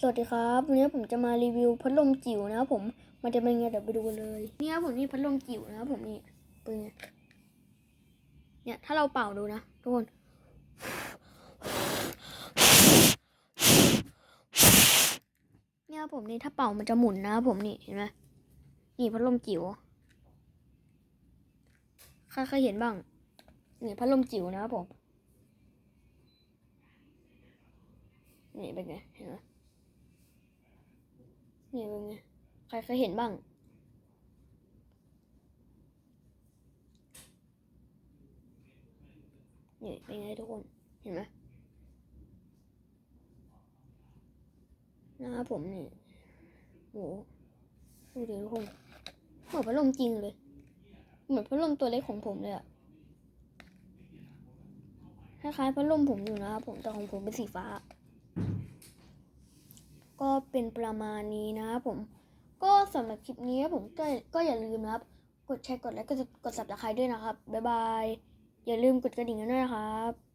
สวัสดีครับวันนี้ผมจะมารีวิวพัดลมจิ๋วนะครับผมมันจะเป็นไงเดี๋ยวไปดูเลย เนี่ยผมนี่พัดลมจิ๋วนะครับผมนี่เป็นไงเนี่ยถ้าเราเป่าดูนะทุกคนเนี่ยผมนี่ถ้าเป่ามันจะหมุนนะครับผมนี่เห็นไหมนี่พัดลมจิ๋วใครเคยเห็นบ้างนี่พัดลมจิ๋วนะครับผมนี่เป็นไงเห็นไหม นี่เป็นไงใครเคยเห็นบ้าง นี่เป็นไงทุกคน เห็นไหมนะครับผมนี่โหดูดิทุกคนเหมือนพัดลมจริงเลย เหมือนพัดลมตัวเล็กของผมเลยอะคล้ายๆพัดลมผมอยู่นะครับผมแต่ของผมเป็นสีฟ้า ก็เป็นประมาณนี้นะครับผม ก็สำหรับคลิปนี้ผมก็ก็อย่าลืมนะครับ กดแชร์กดไลค์กดกดสับตะไคร้ด้วยนะครับ บ๊ายบาย อย่าลืมกดกระดิ่งกันด้วยนะครับ